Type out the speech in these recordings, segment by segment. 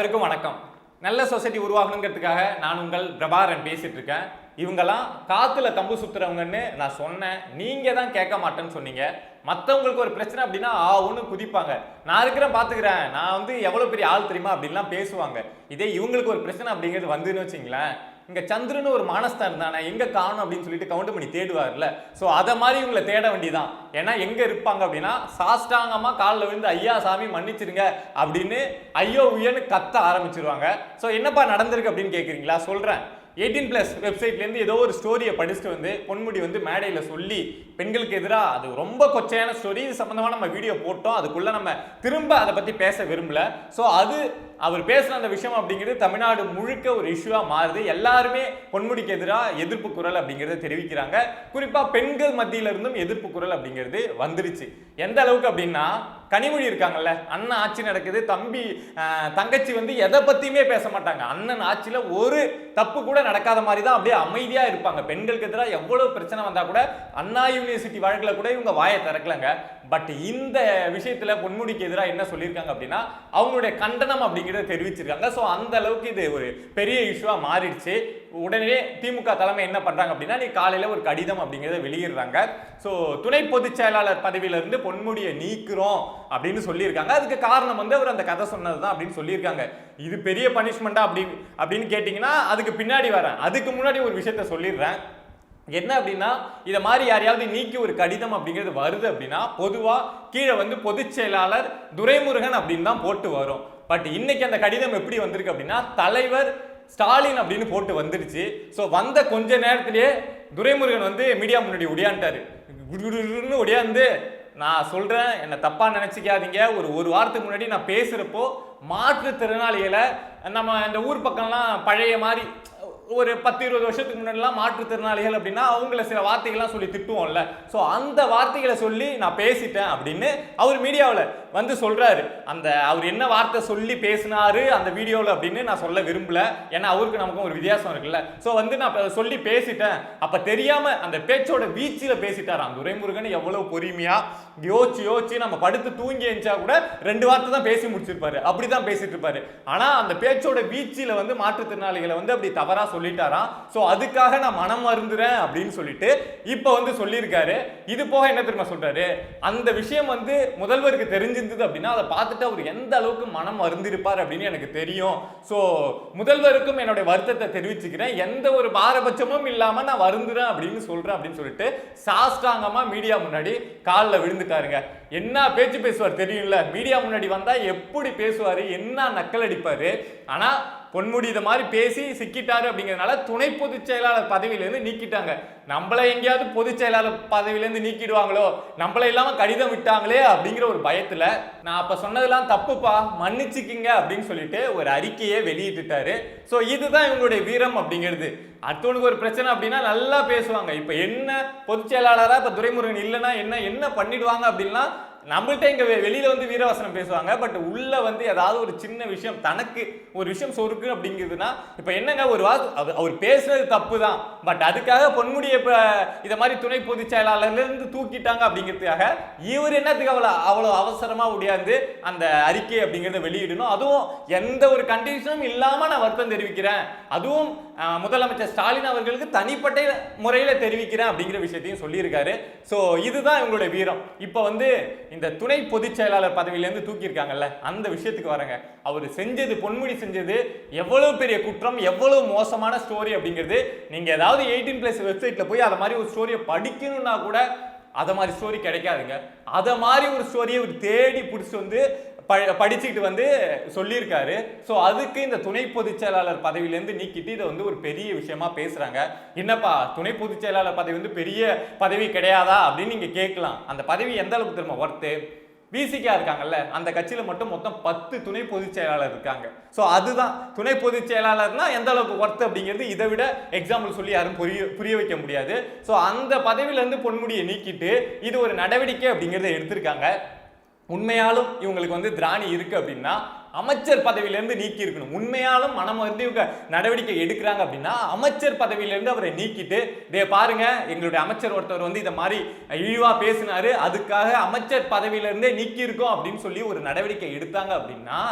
அனைவருக்கும் வணக்கம். நல்ல சொசைட்டி உருவாகணுங்கிறதுக்காக நான் உங்கள் பிரபாரன் பேசிட்டு இருக்கேன் இவங்கெல்லாம் காத்துல கம்பு சுத்துறவங்கன்னு நான் சொன்னேன். நீங்க தான் கேட்க மாட்டேன்னு சொன்னீங்க. மற்றவங்களுக்கு ஒரு பிரச்சனை அப்படின்னா ஆ ஒன்று குதிப்பாங்க. நான் இருக்கிறேன் பார்த்துக்கிறேன் நான் வந்து எவ்வளோ பெரிய ஆள் தெரியுமா அப்படின்லாம் பேசுவாங்க. இதே இவங்களுக்கு ஒரு பிரச்சனை அப்படிங்கிறது வந்துன்னு வச்சிங்களேன். இங்கே சந்திரன் ஒரு மானஸ்தான் இருந்தானே? எங்கே காணும் அப்படின்னு சொல்லிட்டு கவுண்ட் பண்ணி தேடுவார்ல. ஸோ அதை மாதிரி இவங்களை தேட வேண்டியதான் ஏன்னா எங்கே இருப்பாங்க அப்படின்னா சாஷ்டாங்கமாக காலில் விழுந்து ஐயா சாமி மன்னிச்சிருங்க அப்படின்னு ஐயோ உயன்னு கத்த ஆரம்பிச்சிருவாங்க. ஸோ என்னப்பா நடந்திருக்கு அப்படின்னு கேட்குறீங்களா சொல்கிறேன் எயிட்டீன் ப்ளஸ் வெப்சைட்லேருந்து ஏதோ ஒரு ஸ்டோரியை படிச்சுட்டு வந்து பொன்முடி வந்து மேடையில் சொல்லி பெண்களுக்கு எதிராக அது ரொம்ப கொச்சையான ஸ்டோரி இது சம்மந்தமாக நம்ம வீடியோ போட்டோம். அதுக்குள்ளே நம்ம திரும்ப அதை பற்றி பேச விரும்பல. ஸோ அது அவர் பேசின அந்த விஷயம் அப்படிங்கிறது தமிழ்நாடு முழுக்க ஒரு இஷ்யூவாக மாறுது. எல்லாருமே பொன்முடிக்கு எதிராக எதிர்ப்பு குரல் அப்படிங்கிறத தெரிவிக்கிறாங்க. குறிப்பாக பெண்கள் மத்தியிலிருந்தும் எதிர்ப்பு குரல் அப்படிங்கிறது வந்துருச்சு. எந்த அளவுக்கு அப்படின்னா கனிமொழி இருக்காங்கல்ல அண்ணன் ஆட்சி நடக்குது தம்பி தங்கச்சி வந்து எதை பற்றியுமே பேச மாட்டாங்க. அண்ணன் ஆட்சியில் ஒரு தப்பு கூட நடக்காத மாதிரி தான் அப்படியே அமைதியாக இருப்பாங்க. பெண்களுக்கு எதிராக எவ்வளோ பிரச்சனை வந்தால் கூட அண்ணா யூனிவர்சிட்டி வழக்கில் கூட இவங்க வாயை திறக்கலங்க. பட் இந்த விஷயத்துல பொன்முடிக்கு எதிராக என்ன சொல்லியிருக்காங்க அப்படின்னா அவங்களுடைய கண்டனம் அப்படிங்கிறத தெரிவிச்சிருக்காங்க. ஸோ அந்த அளவுக்கு இது ஒரு பெரிய இஷ்யூவாக மாறிடுச்சு. உடனே திமுக தலைமை என்ன பண்ணுறாங்க அப்படின்னா நீ காலையில் ஒரு கடிதம் அப்படிங்கிறத வெளியிடுறாங்க. ஸோ துணை பொதுச் செயலாளர் பதவியிலிருந்து பொன்முடியை நீக்கிறோம் அப்படின்னு சொல்லியிருக்காங்க. அதுக்கு காரணம் வந்து அவர் அந்த கதை சொன்னது தான் அப்படின்னு சொல்லியிருக்காங்க. இது பெரிய பனிஷ்மெண்ட்டாக அப்படின்னு அப்படின்னு கேட்டிங்கன்னா அதுக்கு பின்னாடி வரேன். அதுக்கு முன்னாடி ஒரு விஷயத்த சொல்லிடுறேன். என்ன அப்படின்னா இதை மாதிரி யாரையாவது நீக்கி ஒரு கடிதம் அப்படிங்கிறது வருது அப்படின்னா பொதுவாக கீழே வந்து பொதுச் செயலாளர் துரைமுருகன் அப்படின்னு தான் போட்டு வரும். பட் இன்னைக்கு அந்த கடிதம் எப்படி வந்திருக்கு அப்படின்னா தலைவர் ஸ்டாலின் அப்படின்னு போட்டு வந்துடுச்சு. ஸோ வந்த கொஞ்ச நேரத்திலேயே துரைமுருகன் வந்து மீடியா முன்னாடி ஒடியான்ட்டாரு குடுகுடுன்னு ஒடியாந்து நான் சொல்கிறேன் என்னை தப்பாக நினச்சிக்காதீங்க. ஒரு ஒரு வாரத்துக்கு முன்னாடி நான் பேசுகிறப்போ மாற்றுத்திறனாளிகளை நம்ம இந்த ஊர் பக்கம்லாம் பழைய மாதிரி ஒரு பத்து இருபது வருஷத்துக்கு முன்னாடிலாம் மாற்றுத்திறனாளிகள் அப்படின்னா அவங்கள சில வார்த்தைகள்லாம் சொல்லி திட்டுவோம்ல. ஸோ அந்த வார்த்தைகளை சொல்லி நான் பேசிட்டேன் அப்படின்னு அவர் மீடியாவில் வந்து சொல்கிறாரு அந்த அவர் என்ன வார்த்தை சொல்லி பேசினாரு அந்த வீடியோவில் அப்படின்னு நான் சொல்ல விரும்பல. ஏன்னா அவருக்கு நமக்கும் ஒரு வித்தியாசம் இருக்குல்ல. ஸோ வந்து நான் சொல்லி பேசிட்டேன். அப்போ தெரியாமல் அந்த பேச்சோட வீச்சில் பேசிட்டாராம் துரைமுருகன். எவ்வளோ பொறுமையாக யோசிச்சு யோசிச்சு நம்ம படுத்து தூங்கி எழுந்தா கூட ரெண்டு வார்த்தை தான் பேசி முடிச்சிருப்பாரு. அப்படிதான் பேசிட்டு இருப்பாரு. ஆனால் அந்த பேச்சோட வீச்சில் வந்து மாற்றுத்திறனாளிகளை வந்து அப்படி தவறாக சொல்லிட்டாராம். ஸோ அதுக்காக நான் மனம் மருந்துறேன் அப்படின்னு சொல்லிட்டு இப்போ வந்து சொல்லியிருக்காரு. இது போக என்ன தெரியுமா சொல்றாரு? அந்த விஷயம் வந்து முதல்வருக்கு தெரிஞ்சு தெரிஞ்சிருந்தது அப்படின்னா அதை பார்த்துட்டு அவர் எந்த அளவுக்கு மனம் வருந்திருப்பார் அப்படின்னு எனக்கு தெரியும். ஸோ முதல்வருக்கும் என்னுடைய வருத்தத்தை தெரிவிச்சுக்கிறேன். எந்த ஒரு பாரபட்சமும் இல்லாமல் நான் வருந்துறேன் அப்படின்னு சொல்றேன் அப்படின்னு சொல்லிட்டு சாஷ்டாங்கமா மீடியா முன்னாடி காலில் விழுந்துட்டாருங்க. என்ன பேச்சு பேசுவார் தெரியும்ல? மீடியா முன்னாடி வந்தால் எப்படி பேசுவார்? என்ன நக்கல் அடிப்பார்? ஆனால் பொன்முடி இதை மாதிரி பேசி சிக்கிட்டாரு அப்படிங்கிறதுனால துணை பொதுச் செயலாளர் பதவியிலேருந்து நீக்கிட்டாங்க. நம்மளை எங்கேயாவது பொதுச் செயலாளர் பதவியிலேருந்து நீக்கிடுவாங்களோ? நம்மள இல்லாமல் கடிதம் விட்டாங்களே அப்படிங்கிற ஒரு பயத்தில் நான் அப்போ சொன்னதெல்லாம் தப்புப்பா? மன்னிச்சுக்கிங்க அப்படின்னு சொல்லிட்டு ஒரு அறிக்கையை வெளியிட்டுட்டாரு. ஸோ இதுதான் இவங்களுடைய வீரம் அப்படிங்கிறது. அடுத்தவனுக்கு ஒரு பிரச்சனை அப்படின்னா நல்லா பேசுவாங்க. இப்போ என்ன பொதுச் செயலாளராக இப்போ துரைமுருகன் இல்லைன்னா என்ன என்ன பண்ணிடுவாங்க அப்படின்னா நம்மள்கிட்ட இங்கே வெளியில் வந்து வீரவாசனம் பேசுவாங்க பட் உள்ளே வந்து ஏதாவது ஒரு சின்ன விஷயம் தனக்கு ஒரு விஷயம் சொருக்கு அப்படிங்கிறதுனா இப்போ என்னங்க ஒரு வா அவர் அவர் பேசுறது தப்பு தான் பட் அதுக்காக பொன்முடியை இப்போ இதை மாதிரி துணை பொதுச் செயலாளர்லேருந்து தூக்கிட்டாங்க அப்படிங்கிறதுக்காக இவர் என்னத்துக்கு அவ்வளோ அவ்வளோ அவசரமாக முடியாது அந்த அறிக்கை அப்படிங்கிறத வெளியிடணும். அதுவும் எந்த ஒரு கண்டிஷனும் இல்லாமல் நான் வருத்தம் தெரிவிக்கிறேன். அதுவும் முதலமைச்சர் ஸ்டாலின் அவர்களுக்கு தனிப்பட்ட முறையில் தெரிவிக்கிறேன் அப்படிங்கிற விஷயத்தையும் சொல்லியிருக்காரு. ஸோ இதுதான் இவங்களுடைய வீரம். இப்போ வந்து இந்த துணை பொதுச் செயலாளர் பதவியிலேருந்து தூக்கியிருக்காங்கல்ல அந்த விஷயத்துக்கு வரங்க. அவர் செஞ்சது பொன்முடி செஞ்சது எவ்வளவு பெரிய குற்றம் எவ்வளவு மோசமான ஸ்டோரி அப்படிங்கிறது நீங்கள் ஏதாவது எயிட்டீன் பிளஸ் வெப்சைட்டில் போய் அதை மாதிரி ஒரு ஸ்டோரியை படிக்கணும்னா கூட அதை மாதிரி ஸ்டோரி கிடைக்காதுங்க. அதை மாதிரி ஒரு ஸ்டோரியை ஒரு தேடி பிடிச்சி வந்து ப- படிச்சுக்கிட்டு வந்து சொல்லியிருக்காரு. ஸோ அதுக்கு இந்த துணை பொதுச் செயலாளர் பதவியிலேருந்து நீக்கிட்டு இதை வந்து ஒரு பெரிய விஷயமா பேசுறாங்க. என்னப்பா துணை பொதுச் செயலாளர் பதவி வந்து பெரிய பதவி கிடையாதா அப்படின்னு நீங்க கேட்கலாம். அந்த பதவி எந்த அளவுக்கு திரும்ப ஒர்த்து விசிகா இருக்காங்கல்ல அந்த கட்சியில மட்டும் மொத்தம் பத்து துணை பொதுச் செயலாளர் இருக்காங்க. ஸோ அதுதான். துணை பொதுச் செயலாளர்னா எந்த அளவுக்கு ஒர்த்து அப்படிங்கிறது இதை விட எக்ஸாம்பிள் சொல்லி யாரும் புரிய புரிய வைக்க முடியாது. ஸோ அந்த பதவியிலேருந்து பொன்முடியை நீக்கிட்டு இது ஒரு நடவடிக்கை அப்படிங்கிறத எடுத்திருக்காங்க. உண்மையாலும் இவங்களுக்கு வந்து திராணி இருக்கு அப்படின்னா அமைச்சர் பதவியிலேருந்து நீக்கி இருக்கணும். உண்மையாலும் மனம் வந்து இவங்க நடவடிக்கை எடுக்கிறாங்க அப்படின்னா அமைச்சர் பதவியிலேருந்து அவரை நீக்கிட்டு டே பாருங்க எங்களுடைய அமைச்சர் ஒருத்தர் வந்து இதை மாதிரி இழிவாக பேசினாரு. அதுக்காக அமைச்சர் பதவியிலேருந்தே நீக்கி இருக்கோம் அப்படின்னு சொல்லி ஒரு நடவடிக்கை எடுத்தாங்க அப்படின்னா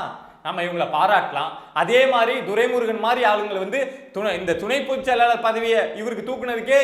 நம்ம இவங்களை பாராட்டலாம். அதே மாதிரி துரைமுருகன் மாதிரி ஆளுங்களை வந்து துணை இந்த துணை பொதுச் செயலாளர் பதவியை இவருக்கு தூக்குனதுக்கே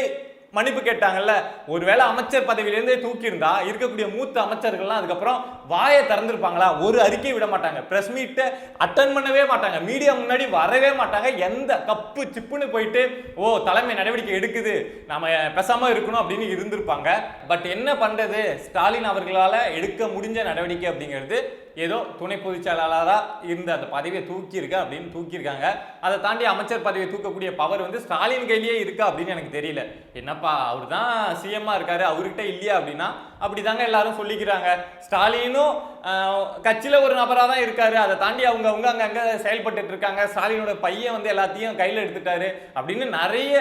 மன்னிப்பு கேட்டாங்கல்ல. ஒருவேளை அமைச்சர் பதவியிலேருந்தே தூக்கியிருந்தா இருக்கக்கூடிய மூத்த அமைச்சர்கள்லாம் அதுக்கப்புறம் வாயை திறந்திருப்பாங்களா? ஒரு அறிக்கை விட மாட்டாங்க. ப்ரெஸ் மீட்டை அட்டன் பண்ணவே மாட்டாங்க. மீடியா முன்னாடி வரவே மாட்டாங்க. எந்த கப்பு சிப்புன்னு போயிட்டு ஓ தலைமை நடவடிக்கை எடுக்குது. நாம பேசாமல் இருக்கணும் அப்படின்னு இருந்திருப்பாங்க. பட் என்ன பண்ணுறது ஸ்டாலின் அவர்களால் எடுக்க முடிஞ்ச நடவடிக்கை அப்படிங்கிறது ஏதோ துணை பொதுச் செயலாளராக இருந்த அந்த பதவியை தூக்கியிருக்க அப்படின்னு தூக்கியிருக்காங்க. அதை தாண்டி அமைச்சர் பதவியை தூக்கக்கூடிய பவர் வந்து ஸ்டாலின் கையிலேயே இருக்கா அப்படின்னு எனக்கு தெரியல. என்னப்பா அவர் தான் சிஎம்மா இருக்காரு. அவர்கிட்ட இல்லையா அப்படின்னா? அப்படி தாங்க எல்லாரும் சொல்லிக்கிறாங்க. ஸ்டாலின் ஸ்டாலினும் கட்சியில் ஒரு நபராக தான் இருக்காரு. அதை தாண்டி அவங்க அவங்க அங்கே அங்கே செயல்பட்டு இருக்காங்க. ஸ்டாலினோட பையன் வந்து எல்லாத்தையும் கையில் எடுத்துட்டாரு அப்படின்னு நிறைய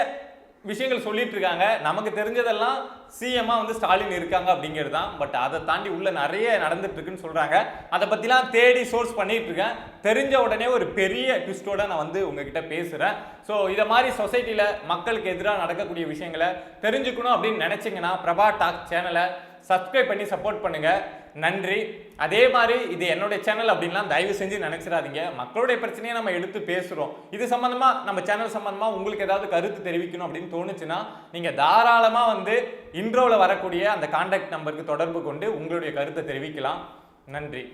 விஷயங்கள் சொல்லிட்டு இருக்காங்க. நமக்கு தெரிஞ்சதெல்லாம் சிஎம்மா வந்து ஸ்டாலின் இருக்காங்க அப்படிங்கிறது தான். பட் அதை தாண்டி உள்ள நிறைய நடந்துட்டு இருக்குன்னு சொல்றாங்க. அதை பத்திலாம் தேடி சோர்ஸ் பண்ணிட்டு இருக்கேன். தெரிஞ்ச உடனே ஒரு பெரிய ட்விஸ்டோட நான் வந்து உங்ககிட்ட பேசுறேன். ஸோ இதை மாதிரி சொசைட்டியில் மக்களுக்கு எதிராக நடக்கக்கூடிய விஷயங்களை தெரிஞ்சுக்கணும் அப்படின்னு நினச்சிங்கன்னா பிரபா டாக் சேனலை சப்ஸ்கிரைப் பண்ணி சப்போர்ட் பண்ணுங்க. நன்றி. அதே மாதிரி இது என்னுடைய சேனல் அப்படின்லாம் தயவு செஞ்சு நினச்சிடாதீங்க. மக்களுடைய பிரச்சனையை நம்ம எடுத்து பேசுகிறோம் இது சம்மந்தமாக நம்ம சேனல் சம்மந்தமாக உங்களுக்கு ஏதாவது கருத்து தெரிவிக்கணும் அப்படின்னு தோணுச்சுன்னா நீங்கள் தாராளமாக வந்து இன்ட்ரோவில் வரக்கூடிய அந்த கான்டாக்ட் நம்பருக்கு தொடர்பு கொண்டு உங்களுடைய கருத்தை தெரிவிக்கலாம். நன்றி.